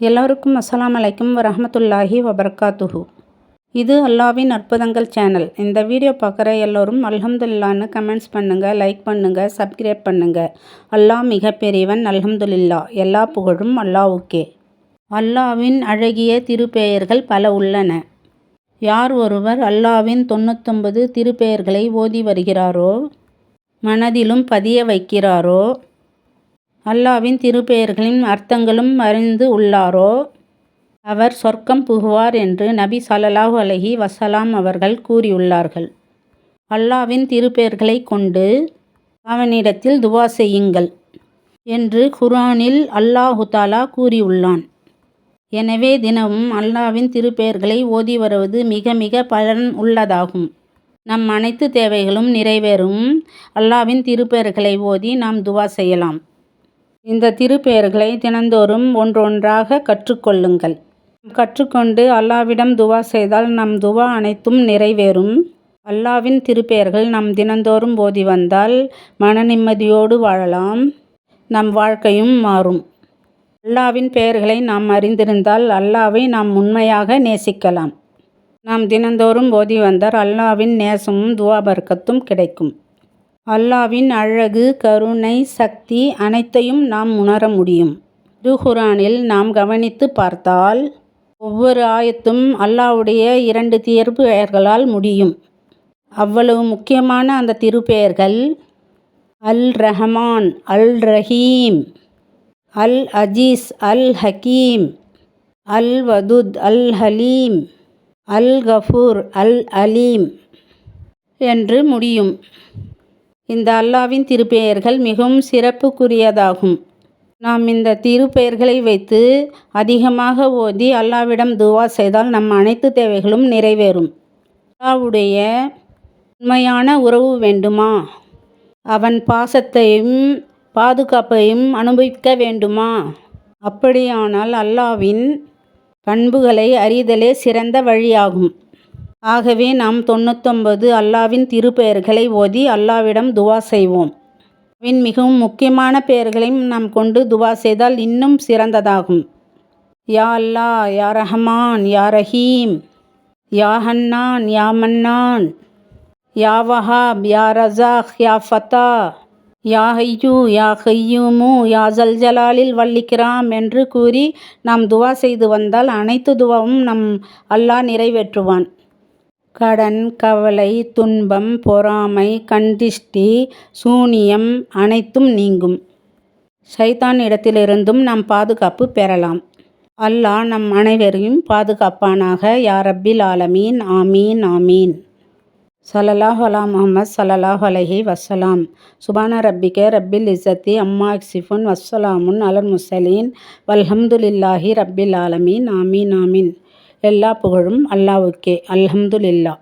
எல்லோருக்கும் அஸ்லாம் அலைக்கும் வரமத்துல்லாஹி வபர்காத்துஹு இது அல்லாவின் அற்புதங்கள் சேனல். இந்த வீடியோ பார்க்குற எல்லோரும் அல்ஹம்துல்லான்னு கமெண்ட்ஸ் பண்ணுங்கள் லைக் பண்ணுங்கள் சப்ஸ்கிரைப் பண்ணுங்கள் அல்லாஹ் மிகப்பெரியவன் அல்ஹம்துல்லா எல்லா புகழும் அல்லாவுக்கே அல்லாவின் அழகிய திருப்பெயர்கள் பல உள்ளன. யார் ஒருவர் அல்லாவின் தொண்ணூத்தொன்பது திருப்பெயர்களை ஓதி வருகிறாரோ மனதிலும் பதிய வைக்கிறாரோ அல்லாவின் திருப்பெயர்களின் அர்த்தங்களும் அறிந்து உள்ளாரோ? அவர் சொர்க்கம் புகுவார் என்று நபி ஸல்லல்லாஹு அலஹி வசலாம் அவர்கள் கூறியுள்ளார்கள். அல்லாவின் திருப்பெயர்களை கொண்டு அவனிடத்தில் துவா செய்யுங்கள் என்று குர்ஆனில் அல்லாஹு தாலா கூறியுள்ளான். எனவே தினமும் அல்லாவின் திருப்பெயர்களை ஓதி வருவது மிக மிக பலன் உள்ளதாகும். நம் அனைத்து தேவைகளும் நிறைவேறும். அல்லாவின் திருப்பெயர்களை ஓதி நாம் துவா செய்யலாம். இந்த திருப்பெயர்களை தினந்தோறும் ஒன்றொன்றாக கற்றுக்கொள்ளுங்கள். கற்றுக்கொண்டு அல்லாவிடம் துவா செய்தால் நம் துவா அனைத்தும் நிறைவேறும். அல்லாவின் திருப்பெயர்கள் நாம் தினந்தோறும் ஓதி வந்தால் மன நிம்மதியோடு வாழலாம். நம் வாழ்க்கையும் மாறும். அல்லாவின் பெயர்களை நாம் அறிந்திருந்தால் அல்லாவை நாம் உண்மையாக நேசிக்கலாம். நாம் தினந்தோறும் ஓதி வந்தால் அல்லாவின் நேசமும் துவாபர்க்கத்தும் கிடைக்கும். அல்லாவின் அழகு கருணை சக்தி அனைத்தையும் நாம் உணர முடியும். திருஹுரானில் நாம் கவனித்து பார்த்தால் ஒவ்வொரு ஆயத்தும் அல்லாவுடைய இரண்டு திருப்பெயர்களால் முடியும். அவ்வளவு முக்கியமான அந்த திருப்பெயர்கள் அல் ரஹமான் அல் ரஹீம் அல் அஜீஸ் அல் ஹக்கீம் அல் வதுத் அல் ஹலீம் அல் கஃபூர் அல் அலீம் என்று முடியும். இந்த அல்லாவின் திருப்பெயர்கள் மிகவும் சிறப்புக்குரியதாகும். நாம் இந்த திருப்பெயர்களை வைத்து அதிகமாக ஓதி அல்லாவிடம் துவா செய்தால் நம் அனைத்து தேவைகளும் நிறைவேறும். அல்லாவுடைய உண்மையான உறவு வேண்டுமா? அவன் பாசத்தையும் பாதுகாப்பையும் அனுபவிக்க வேண்டுமா? அப்படியானால் அல்லாவின் பண்புகளை அறிதலே சிறந்த வழியாகும். ஆகவே நாம் தொண்ணூத்தொன்பது அல்லாவின் திருப்பெயர்களை ஓதி அல்லாவிடம் துவா செய்வோம். வின் மிகவும் முக்கியமான பெயர்களையும் நாம் கொண்டு துவா செய்தால் இன்னும் சிறந்ததாகும். யா அல்லா யா ரஹமான் யா ரஹீம் யா ஹன்னான் யா மன்னான் யா வஹாப் யா ரசாக் யா ஃபத்தா யா ஹையூ யா ஹையூமு யா ஜல்ஜலாலில் வல்லிக்கிறாம் என்று கூறி நாம் துவா செய்து வந்தால் அனைத்து துவாவும் நம் அல்லாஹ் நிறைவேற்றுவான். கடன் கவலை துன்பம் பொறாமை கண்டிஷ்டி சூனியம் அனைத்தும் நீங்கும். சைத்தான் இடத்திலிருந்தும் நாம் பாதுகாப்பு பெறலாம். அல்லாஹ் நம் அனைவரையும் பாதுகாப்பானாக. யா ஆலமீன். ஆமீன் ஆமீன். சல்லல்லாஹ் அலா முஹம்மத் சலல்லாஹ் அலஹி வசலாம் சுபான ரப்பிக ரப்பில் இசத்தி அம்மா சிஃபுன் வஸ்ஸலாமுன் அலர் முசலீன் வல்ஹம்துலில்லாஹி ரப்பில் ஆலமீன். ஆமீன் ஆமீன். எல்லா புகழும் அல்லாவுக்கே அல்ஹம்துலில்லா